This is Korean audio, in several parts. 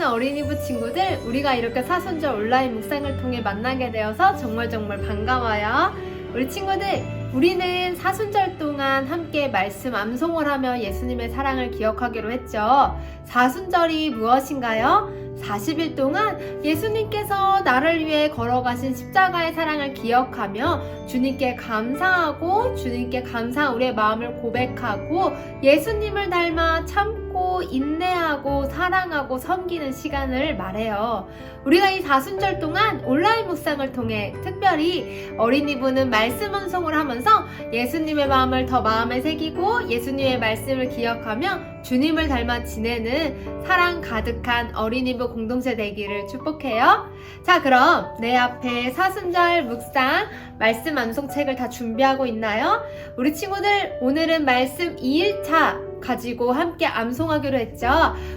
사랑하는 어린이부 친구들, 우리가 이렇게 사순절 온라인 묵상을 통해 만나게 되어서 정말 정말 반가워요. 우리 친구들, 우리는 사순절 동안 함께 말씀 암송을 하며 예수님의 사랑을 기억하기로 했죠. 사순절이 무엇인가요? 40일 동안 예수님께서 나를 위해 걸어가신 십자가의 사랑을 기억하며 주님께 감사하고 주님께 감사한 우리의 마음을 고백하고 예수님을 닮아 참 고 인내하고 사랑하고 섬기는 시간을 말해요. 우리가 이 사순절 동안 온라인 묵상을 통해 특별히 어린이부는 말씀 운송을 하면서 예수님의 마음을 더 마음에 새기고 예수님의 말씀을 기억하며 주님을 닮아 지내는 사랑 가득한 어린이부 공동체 되기를 축복해요. 자, 그럼 내 앞에 사순절 묵상 말씀 암송책을 다 준비하고 있나요? 우리 친구들 오늘은 말씀 2일차 가지고 함께 암송하기로 했죠.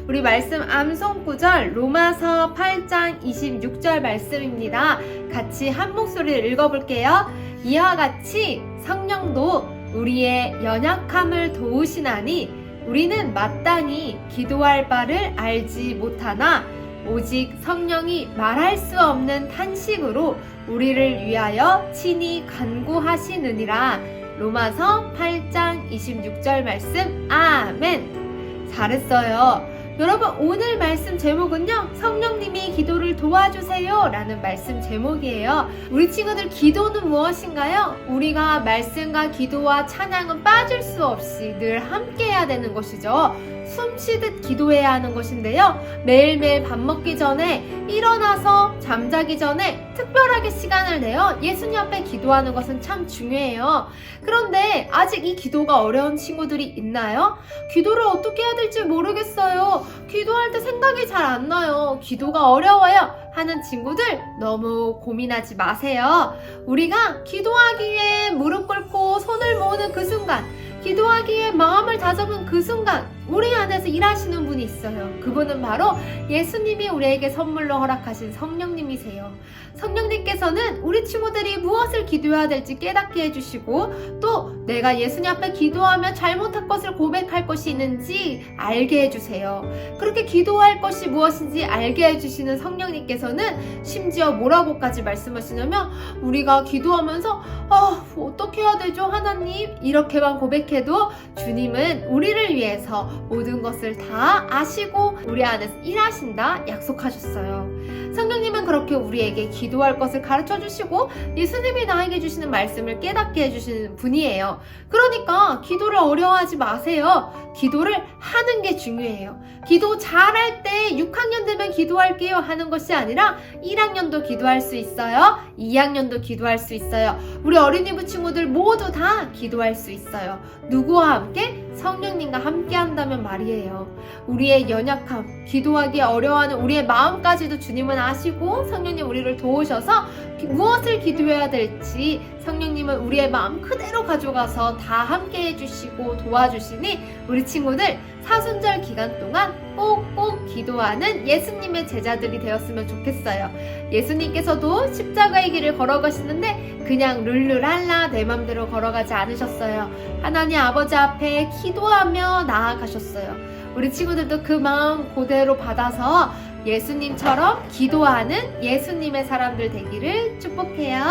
우리 말씀 암송 구절 로마서 8장 26절 말씀입니다. 같이 한 목소리를 읽어볼게요. 이와 같이 성령도 우리의 연약함을 도우시나니 우리는 마땅히 기도할 바를 알지 못하나 오직 성령이 말할 수 없는 탄식으로 우리를 위하여 친히 간구하시느니라. 로마서 8장 26절 말씀 아멘. 잘했어요. 여러분 오늘 말씀 제목은요 성령님이 기도를 도와주세요 라는 말씀 제목이에요 우리 친구들 기도는 무엇인가요? 우리가 말씀과 기도와 찬양은 빠질 수 없이 늘 함께 해야 되는 것이죠 숨 쉬듯 기도해야 하는 것인데요 매일매일 밥 먹기 전에 일어나서 잠자기 전에 특별하게 시간을 내어 예수님 앞에 기도하는 것은 참 중요해요 그런데 아직 이 기도가 어려운 친구들이 있나요? 기도를 어떻게 해야 될지 모르겠어요 기도할 때 생각이 잘 안 나요. 기도가 어려워요. 하는 친구들 너무 고민하지 마세요. 우리가 기도하기 위해 무릎 꿇고 손을 모으는 그 순간, 기도하기 위해 마음을 다잡은 그 순간, 우리 안에서 일하시는 분이 있어요. 그분은 바로 예수님이 우리에게 선물로 허락하신 성령님이세요. 성령님께서는 우리 친구들이 무엇을 기도해야 될지 깨닫게 해주시고 또 내가 예수님 앞에 기도하며 잘못한 것을 고백할 것이 있는지 알게 해주세요. 그렇게 기도할 것이 무엇인지 알게 해주시는 성령님께서는 심지어 뭐라고까지 말씀하시냐면 우리가 기도하면서 아 어떻게 해야 되죠 하나님 이렇게만 고백해도 주님은 우리를 위해서 모든 것을 다 아시고 우리 안에서 일하신다 약속하셨어요. 성령님은 그렇게 우리에게 기도할 것을 가르쳐 주시고 예수님이 나에게 주시는 말씀을 깨닫게 해주시는 분이에요. 그러니까 기도를 어려워하지 마세요. 기도를 하는 게 중요해요. 기도 잘할 때 6학년 되면 기도할게요 하는 것이 아니라 1학년도 기도할 수 있어요. 2학년도 기도할 수 있어요. 우리 어린이부 친구들 모두 다 기도할 수 있어요. 누구와 함께? 성령님과 함께 한다면 말이에요. 우리의 연약함, 기도하기 어려워하는 우리의 마음까지도 주님은 아시고 성령님 우리를 도우셔서 기- 무엇을 기도해야 될지 성령님은 우리의 마음 그대로 가져가서 다 함께 해주시고 도와주시니 우리 친구들 사순절 기간 동안 꼭꼭 기도하는 예수님의 제자들이 되었으면 좋겠어요. 예수님께서도 십자가의 길을 걸어가시는데 그냥 룰루랄라 내 맘대로 걸어가지 않으셨어요. 하나님 아버지 앞에 기도하며 나아가셨어요. 우리 친구들도 그 마음 그대로 받아서 예수님처럼 기도하는 예수님의 사람들 되기를 축복해요.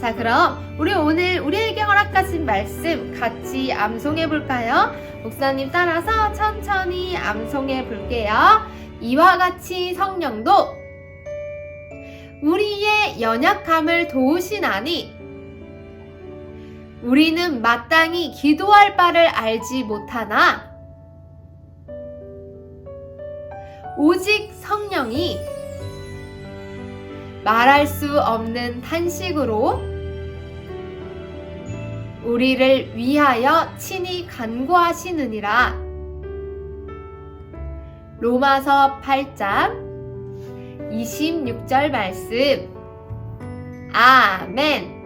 자, 그럼 우리 오늘 우리에게 허락하신 말씀 같이 암송해 볼까요? 목사님 따라서 천천히 암송해 볼게요. 이와 같이 성령도 우리의 연약함을 도우시나니 우리는 마땅히 기도할 바를 알지 못하나 오직 성령이 말할 수 없는 탄식으로 우리를 위하여 친히 간구하시느니라. 로마서 8장 26절 말씀. 아멘.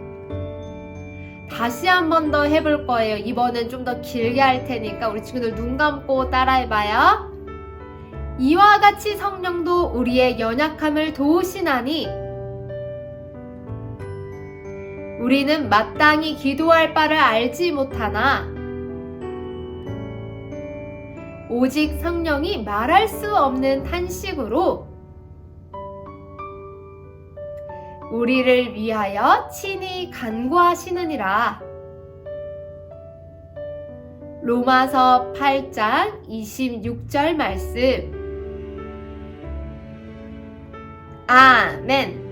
다시 한 번 더 해볼 거예요. 이번엔 좀 더 길게 할 테니까 우리 친구들 눈 감고 따라해봐요. 이와 같이 성령도 우리의 연약함을 도우시나니 우리는 마땅히 기도할 바를 알지 못하나 오직 성령이 말할 수 없는 탄식으로 우리를 위하여 친히 간구하시느니라. 로마서 8장 26절 말씀 아멘.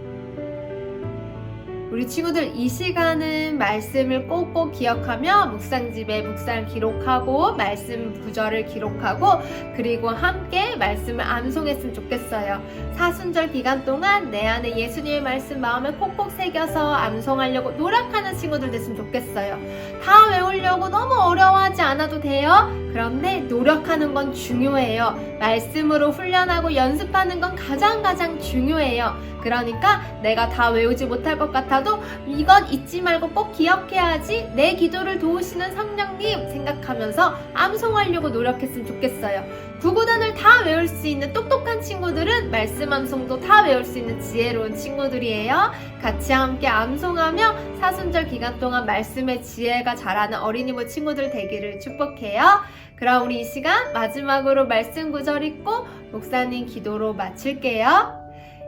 우리 친구들 이 시간은 말씀을 꼭꼭 기억하며 묵상집에 묵상 기록하고 말씀 구절을 기록하고 그리고 함께 말씀을 암송했으면 좋겠어요. 사순절 기간 동안 내 안에 예수님의 말씀 마음에 콕콕 새겨서 암송하려고 노력하는 친구들 됐으면 좋겠어요. 다 외우려고 너무 어려워하지 않아도 돼요. 그런데 노력하는 건 중요해요. 말씀으로 훈련하고 연습하는 건 가장 가장 중요해요. 그러니까 내가 다 외우지 못할 것 같아 도 이건 잊지 말고 꼭 기억해야지 내 기도를 도우시는 성령님 생각하면서 암송하려고 노력했으면 좋겠어요. 구구단을 다 외울 수 있는 똑똑한 친구들은 말씀 암송도 다 외울 수 있는 지혜로운 친구들이에요. 같이 함께 암송하며 사순절 기간 동안 말씀의 지혜가 자라는 어린이부 친구들 되기를 축복해요. 그럼 우리 이 시간 마지막으로 말씀 구절 읽고 목사님 기도로 마칠게요.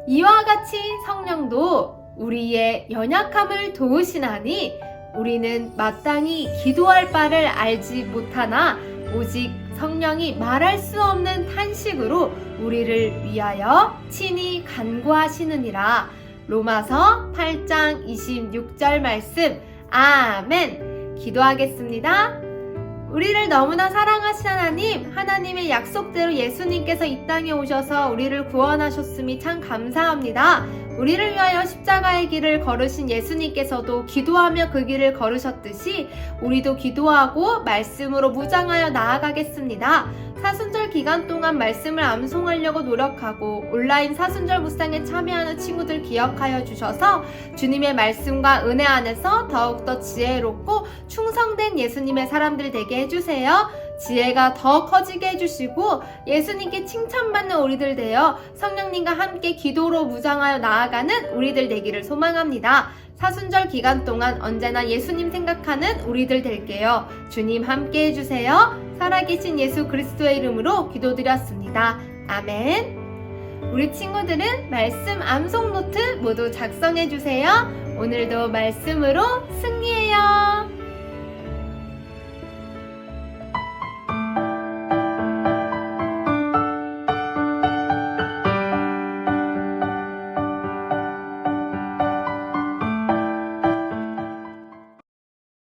이와 같이 성령도 우리의 연약함을 도우시나니 우리는 마땅히 기도할 바를 알지 못하나 오직 성령이 말할 수 없는 탄식으로 우리를 위하여 친히 간구하시느니라. 로마서 8장 26절 말씀. 아멘. 기도하겠습니다. 우리를 너무나 사랑하신 하나님, 하나님의 약속대로 예수님께서 이 땅에 오셔서 우리를 구원하셨음이 참 감사합니다. 우리를 위하여 십자가의 길을 걸으신 예수님께서도 기도하며 그 길을 걸으셨듯이 우리도 기도하고 말씀으로 무장하여 나아가겠습니다. 사순절 기간 동안 말씀을 암송하려고 노력하고 온라인 사순절 묵상에 참여하는 친구들 기억하여 주셔서 주님의 말씀과 은혜 안에서 더욱더 지혜롭고 충성된 예수님의 사람들 되게 해주세요. 지혜가 더 커지게 해주시고 예수님께 칭찬받는 우리들 되어 성령님과 함께 기도로 무장하여 나아가는 우리들 되기를 소망합니다. 사순절 기간 동안 언제나 예수님 생각하는 우리들 될게요. 주님 함께 해주세요. 살아계신 예수 그리스도의 이름으로 기도드렸습니다. 아멘. 우리 친구들은 말씀 암송 노트 모두 작성해 주세요. 오늘도 말씀으로 승리해요.